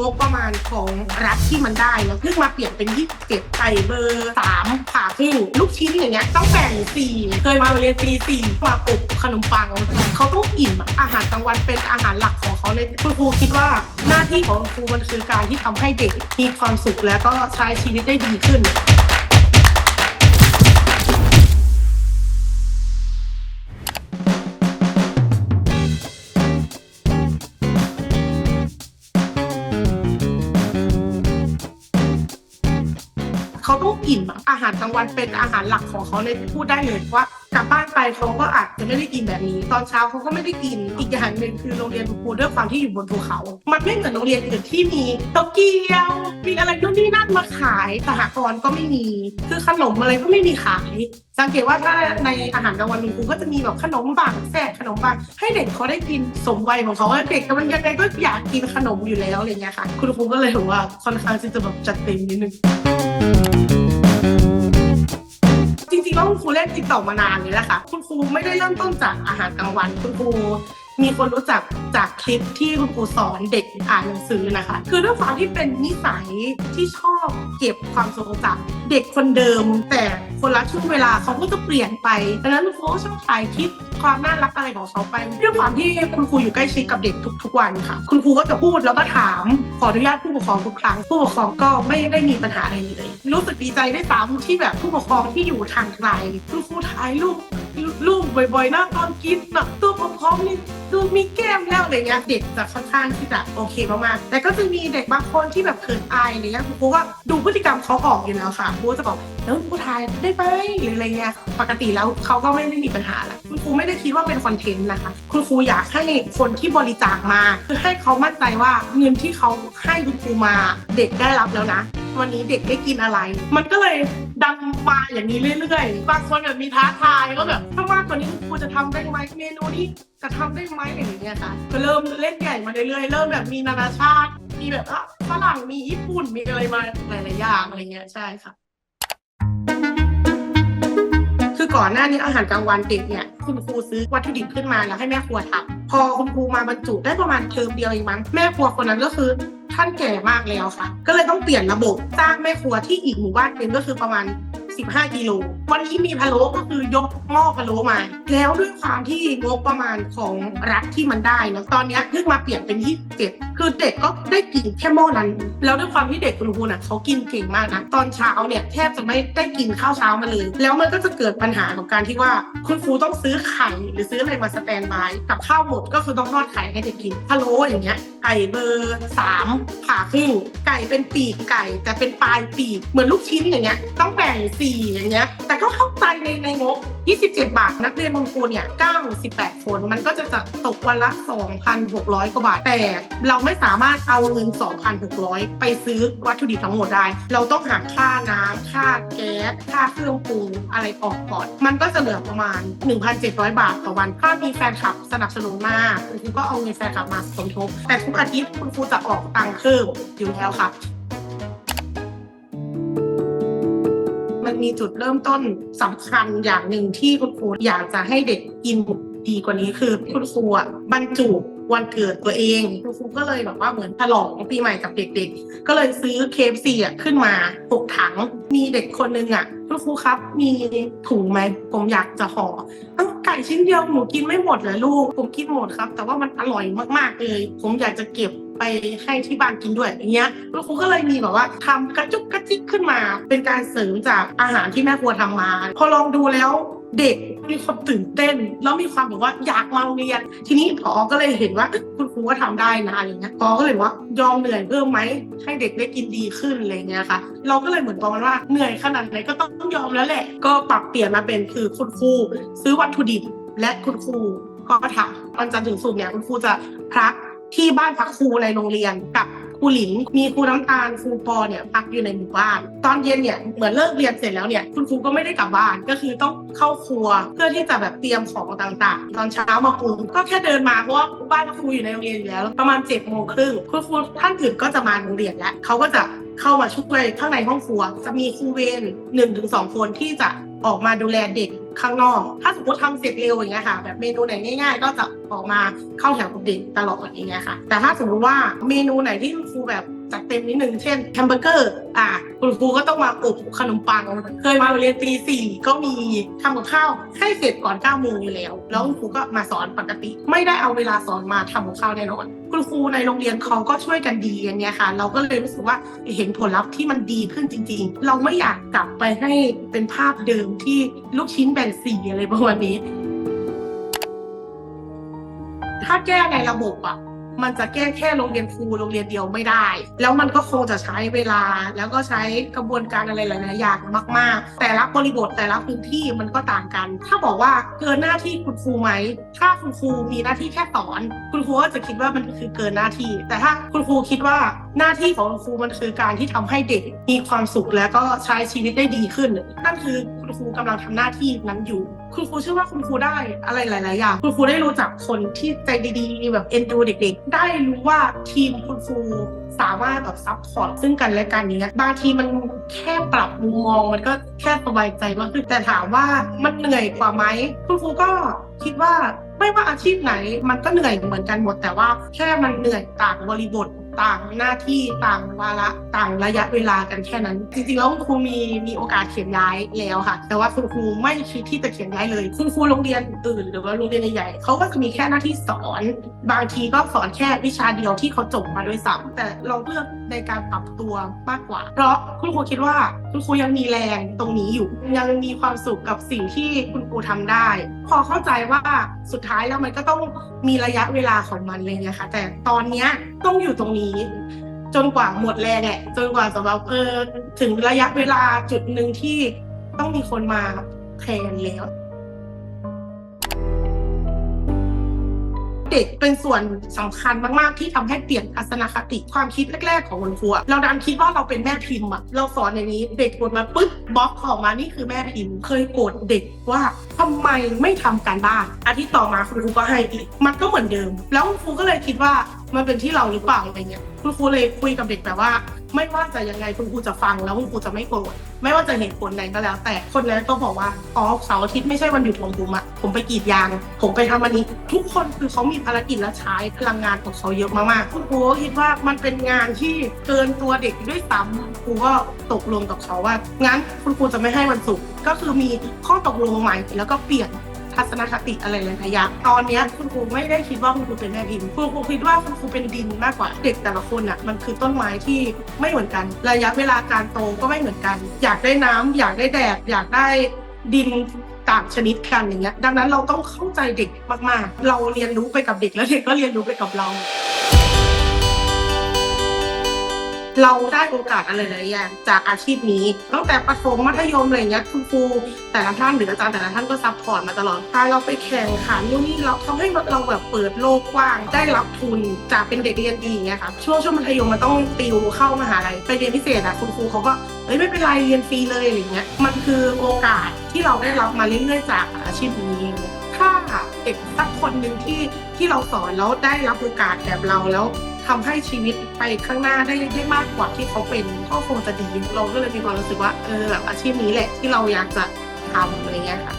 งบประมาณของรัฐที่มันได้แล้วเพิ่งมาเปลี่ยนเป็นยี่สิบเจ็ดไก่เบอร์สามผ่าครึ่งลูกชิ้นอย่างเงี้ยต้องแบ่งสี่เคยมาโรงเรียนปีสี่มาปลุกขนมปังเขาต้องอิ่มอาหารกลางวันเป็นอาหารหลักของเขาเลยคุณครูคิดว่าหน้าที่ของครูมันคือการที่ทำให้เด็กมีความสุขแล้วก็ใช้ชีวิตได้ดีขึ้น เขาต้องอิ่มอาหารกลางวันเป็นอาหารหลักของเขาเลยพูดได้เลยว่ากลับบ้านไปเขาก็อาจจะไม่ได้กินแบบนี้ ตอนเช้าเขาก็ไม่ได้กินอีกอย่างหนึ่งคือโรงเรียนครูด้วยความที่อยู่บนภูเขา มันไม่เหมือนโรงเรียนอื่นที่มีโตเกียวมีอะไรนู่นนี่นั่นมาขายสหกรณ์ก็ไม่มี คือขนมอะไรก็ไม่มีขาย สังเกตว่าถ้าในอาหารกลางวันครูก็จะมีแบบขนมบางแสกขนมบางให้เด็กเขาได้กินสมวัยของเขาว่าเด็กมันยังไงก็อยากกินขนมอยู่แล้วอะไรเงี้ยค่ะ คุณครูก็เลยถือว่าค่อนข้างที่จะแบบจัดเต็มนิดนึง ครูเล่นติ๊กต็อกมานานเลยแหละค่ะ คุณครูไม่ได้เริ่มต้นจากอาหารกลางวัน คุณครูมีคนรู้จักจากคลิปที่คุณครูสอนเด็กอ่านหนังสือนะคะ คือด้วยความที่เป็นนิสัยที่ชอบเก็บความทรงจำเด็กคนเดิม แต่คนละช่วงเวลาเขาก็จะเปลี่ยนไปดังนั้นคุณครูชอบถ่ายคลิป ความน่ารักอะไรของเขาไปด้วยความที่คุณครูอยู่ใกล้ชิดกับเด็กทุก ๆ วันค่ะ คุณครูก็จะพูดแล้วก็ถามขออนุญาตผู้ปกครองทุกครั้ง ผู้ปกครองก็ไม่ได้มีปัญหาอะไรเลย รู้สึกดีใจได้วยซ้ำที่แบบผู้ปกครองที่อยู่ทางไกลคุณครูถ่ายรูปรูปบ่อยๆน้าตอนกินแบบตัวพร้อมๆนี่ดูมีแก้มแล้วอะไรเงี้ยเด็กจะค่อนข้างที่จะโอเคมากๆแต่ก็จะมีเด็กบางคนที่แบบเขินอายอะไรเงี้ยคุณครูว่าดูพฤติกรรมเขาออกอยู่แล้วค่ะครูจะบอกแล้วครูถ่ายได้ไหมหรืออะไรเงี้ยปกติแล้วเขาก็ไม่ได้มีปัญหาละคุณครูไม่ได้คิดว่าเป็นคอนเทนต์นะคะ คุณครูอยากให้คนที่บริจาคมาคือให้เขามั่นใจว่าเงินที่เขาให้คุณครูมาเด็กได้รับแล้วนะ วันนี้เด็กได้กินอะไร มันก็เลยดังมาอย่างนี้เรื่อยๆ บางคนแบบมีท้าทายก็แบบถ้ามากกว่านี้คุณครูจะทำได้ไหมเมนูนี้จะทำได้ไหมอะไรอย่างเงี้ยค่ะก็เริ่มเล่นใหญ่มาเรื่อยๆ เริ่มแบบมีนานาชาติ มีแบบอะฝรั่งมีญี่ปุ่นมีอะไรมาหลายๆอย่างอะไรเงี้ยใช่ค่ะ คือก่อนหน้านี้อาหารกลางวันเด็กเนี่ยคุณครูซื้อวัตถุดิบขึ้นมาแล้วให้แม่ครัวทำพอคุณครูมาบรรจุได้ประมาณเทอมเดียวเองมั้งแม่ครัวคนนั้นก็คือท่านแก่มากแล้วค่ะ ก็เลยต้องเปลี่ยนระบบสร้างแม่ครัวที่อีกหมู่บ้านหนึงก็คือประมาณ 15กิโลวันนี้มีพะโล้ก็คือยกหม้อพะโล้มา แล้วด้วยความที่งบประมาณของรัฐที่มันได้นะตอนนี้เพิ่งมาเปลี่ยนเป็น27คือเด็กก็ได้กินแค่หม้อนั้น แล้วด้วยความที่เด็กคุณครูน่ะเขากินเก่งมากนะตอนเช้าเนี่ยแทบจะไม่ได้กินข้าวเช้ามาเลย แล้วมันก็จะเกิดปัญหาของการที่ว่าคุณครูต้องซื้อไข่หรือซื้ออะไรมาสแตนบายกับข้าวหมดก็คือต้องทอดไข่ให้เด็กกินพะโล้อย่างเงี้ยไก่เบอร์สามผ่าครึ่งไก่เป็นปีกไก่แต่เป็นปลายปีกเหมือนลูกชิ้นอย่างเงี้ยต้องแบ่งสีอย่างเงี้ย แต่ก็เข้าใจในในงบ 27 บาท นักเรียนบางคนเนี่ย 98 คน มันก็จะจะตกวันละ 2,600 กว่าบาท แต่เราไม่สามารถเอาเงิน 2,600 ไปซื้อวัตถุดิบทั้งหมดได้ เราต้องหักค่าน้ำ ค่าแก๊ส ค่าเครื่องปรุงอะไรออกก่อน มันก็จะเหลือประมาณ 1,700 บาทต่อวัน ถ้ามีแฟนคลับสนับสนุนมากคุณครูก็เอาเงินแฟนคลับมาสมทบ แต่ทุกอาทิตย์คุณครูจะออกตังค์เพิ่มอยู่แล้วค่ะ มีจุดเริ่มต้นสำคัญอย่างหนึ่งที่คุณครูอยากจะให้เด็กกินดีกว่านี้คือคุณครูอะบรรจุวันเกิดตัวเองคุณครูก็เลยแบบว่าเหมือนฉลองปีใหม่กับเด็กๆ ก็เลยซื้อเคฟซีอะขึ้นมาหกถัง มีเด็กคนนึงอะคุณครูครับ มีถุงไหมผมอยากจะห่อตั้งไก่ชิ้นเดียวหนูกินไม่หมดเลยลูก ผมกินหมดครับ แต่ว่ามันอร่อยมากๆเลย ผมอยากจะเก็บ ไปให้ที่บ้านกินด้วยอย่างเงี้ยแล้วครูก็เลยมีแบบว่าทำกระจุกกระจิกขึ้นมา เป็นการเสริมจากอาหารที่แม่ครัวทำมา พอลองดูแล้วเด็กมีความตื่นเต้น แล้วมีความแบบว่าอยากมาโรงเรียน ทีนี้พอก็เลยเห็นว่าคุณครูก็ทำได้นะอะไรเงี้ยพอก็เลยว่ายอมเหนื่อยเพิ่มไหมให้เด็กได้กินดีขึ้นอะไรเงี้ยค่ะ เราก็เลยเหมือนประมาณว่าเหนื่อยขนาดไหนก็ต้องยอมแล้วแหละ ก็ปรับเปลี่ยนมาเป็นคือคุณครูซื้อวัตถุดิบและคุณครูก็ทำวันจันทร์ถึงศุกร์เนี่ยคุณครูจะพัก ที่บ้านพักครูในโรงเรียนกับครูหลินมีครูน้ำตาลครูปอเนี่ยพักอยู่ในหมู่บ้าน ตอนเย็นเนี่ยเหมือนเลิกเรียนเสร็จแล้วเนี่ยคุณครูก็ไม่ได้กลับบ้านก็คือต้องเข้าครัวเพื่อที่จะแบบเตรียมของต่างๆ ตอนเช้ามาปรุงก็แค่เดินมาเพราะว่าบ้านครูอยู่ในโรงเรียนอยู่แล้วประมาณ7จ็ดโมงครึ่งคุณครูท่านอื่นก็จะมาโรงเรียนแล้วเขาก็จะเข้ามาช่วยข้างในห้องครัว จะมีครูเวรหนึ่งถึงสองคนที่จะออกมาดูแลเด็ก ข้างนอก ถ้าสมมติทำเสร็จเร็วอย่างเงี้ยค่ะ แบบเมนูไหนง่าย ๆ ก็จะออกมาเข้าแถวกับเด็กตลอดอย่างเงี้ยค่ะ แต่ถ้าสมมติว่าเมนูไหนที่คุณครูแบบ จัดเต็มนิดนึงเช่นแฮมเบอร์เกอร์อะคุณครูก็ต้องมาอบขนมปัง เคยมาเรียนปีสี่ก็มีทำกับข้าวให้เสร็จก่อน9ก้าโมงอยู่แล้ว แล้วคุณครูก็มาสอนปกติ ไม่ได้เอาเวลาสอนมาทำกับข้าวแน่นอนคุณครูในโรงเรียนเขาก็ช่วยกันดีอย่างเงี้ยค่ะ เราก็เลยรู้สึกว่าเห็นผลลัพธ์ที่มันดีขึ้นจริง ๆ เราไม่อยากกลับไปให้เป็นภาพเดิมที่ลูกชิ้นแบ่งสีอะไรประมาณนี้ ถ้าแก้ในระบบอะ มันจะแก้แค่โรงเรียนครูโรงเรียนเดียวไม่ได้ แล้วมันก็คงจะใช้เวลา แล้วก็ใช้กระบวนการอะไรหลายๆอย่างมาก ๆ แต่ละบริบทแต่ละพื้นที่มันก็ต่างกัน ถ้าบอกว่าเกินหน้าที่คุณครูไหม ถ้าคุณครูมีหน้าที่แค่สอน คุณครูก็จะคิดว่ามันคือเกินหน้าที่ แต่ถ้าคุณครูคิดว่าหน้าที่ของครูมันคือการที่ทำให้เด็กมีความสุขแล้วก็ใช้ชีวิตได้ดีขึ้น นั่นคือคุณครูกำลังทำหน้าที่นั้นอยู่ คุณครูเชื่อว่าคุณครูได้อะไรหลาย ๆ อย่าง คุณครูได้รู้จักคนที่ใจดี ๆ แบบเอ็นดูเด็ก ๆ ได้รู้ว่าทีมคุณครูสามารถแบบซัพพอร์ตซึ่งกันและกันอย่างเงี้ยบางทีมันแค่ปรับมุมมองมันก็แค่สบายใจมากขึ้นแต่ถามว่ามันเหนื่อยกว่าไหมคุณครูก็คิดว่าไม่ว่าอาชีพไหนมันก็เหนื่อยเหมือนกันหมด แต่ว่าแค่มันเหนื่อยต่างบริบท ต่างหน้าที่ต่างวาระต่างระยะเวลากันแค่นั้น จริงๆแล้วคุณครูมีมีโอกาสเขียนย้ายแล้วค่ะ แต่ว่าคุณครูไม่คิดที่จะเขียนย้ายเลยคุณครูโรงเรียนอื่น หรือว่าโรงเรียนใหญ่ๆเขาก็จะมีแค่หน้าที่สอน บางทีก็สอนแค่วิชาเดียวที่เขาจบมาด้วยซ้ำแต่เราเลือกในการปรับตัวมากกว่า เพราะคุณครูคิดว่าคุณครูยังมีแรงตรงนี้อยู่ ยังมีความสุขกับสิ่งที่คุณครูทำได้ พอเข้าใจว่าสุดท้ายแล้วมันก็ต้องมีระยะเวลาของมันเลยนะคะแต่ตอนเนี้ย ต้องอยู่ตรงนี้ จนกว่าหมดแรงแหละจนกว่าสำหรับเออถึงระยะเวลาจุดหนึ่งที่ต้องมีคนมาแทนแล้ว เด็กเป็นส่วนสำคัญมากๆที่ทำให้เปลี่ยนทัศนคติความคิดแรก ๆ ของคุณครูอะเราดันคิดว่าเราเป็นแม่พิมพ์อะเราสอนอย่างนี้ เด็กกดมาปึ๊บบล็อกออกมานี่คือแม่พิมพ์ เคยโกรธเด็กว่าทำไมไม่ทำการบ้านอาทิตย์ต่อมาคุณครูก็ให้อีกมันก็เหมือนเดิม แล้วคุณครูก็เลยคิดว่า มันเป็นที่เราหรือเปล่าอะไรเงี้ยคุณครูเลยคุยกับเด็กแบบว่า ไม่ว่าจะยังไงคุณครูจะฟังแล้วคุณครูจะไม่โกรธไม่ว่าจะเหตุผลไหนก็แล้ว แต่คนนั้นก็บอกว่าอ๋อเสาร์อาทิตย์ไม่ใช่วันหยุดของผมอะผมไปกรีดยาง ผมไปทำอันนี้ ทุกคนคือเขามีภารกิจและใช้พลังงานของเขาเยอะมากๆคุณครูก็คิดว่ามันเป็นงานที่เกินตัวเด็กด้วยซ้ำครูก็ตกลงกับเขาว่างั้นคุณครูจะไม่ให้วันศุกร์ก็คือมีข้อตกลงใหม่แล้วก็เปลี่ยน ทัศนคติอะไรหลายๆอย่างตอนเนี้ยคุณครูไม่ได้คิดว่าคุณครูเป็นแม่พิมพ์คุณครูคิดว่าคุณครูเป็นดินมากกว่า เด็กแต่ละคนอะมันคือต้นไม้ที่ไม่เหมือนกัน ระยะเวลาการโตก็ไม่เหมือนกัน อยากได้น้ำอยากได้แดดอยากได้ดินต่างชนิดกันอย่างเงี้ยดังนั้นเราต้องเข้าใจเด็กมากๆ เราเรียนรู้ไปกับเด็กแล้วเด็กก็เรียนรู้ไปกับเรา เราได้โอกาสอะไรหลายอย่างจากอาชีพนี้ ตั้งแต่ประถมมัธยมอะไรเงี้ยคุณครูแต่ละท่านหรืออาจารย์แต่ละท่านก็ซัพพอร์ตมาตลอดพาเราไปแข่งขันนู่นนี่เราทำให้เราแบบเปิดโลกกว้าง ได้รับทุนจากเป็นเด็กเรียนดีอย่างเงี้ยค่ะช่วงช่วงมัธยมมันต้องติวเข้ามหาลัยไปเรียนพิเศษอะคุณครูเขาก็เอ้ยไม่เป็นไรเรียนฟรีเลยอะไรเงี้ยมันคือโอกาสที่เราได้รับมาเรื่อยๆจากอาชีพนี้ถ้าเด็กสักคนหนึ่งที่ที่เราสอนแล้วได้รับโอกาสแบบเราแล้ว ทำให้ชีวิตไปข้างหน้าได้ได้มากกว่าที่เขาเป็นก็คงจะดี เราก็เลยมีความรู้สึกว่าเออแบบอาชีพนี้แหละที่เราอยากจะทำอะไรเงี้ยค่ะ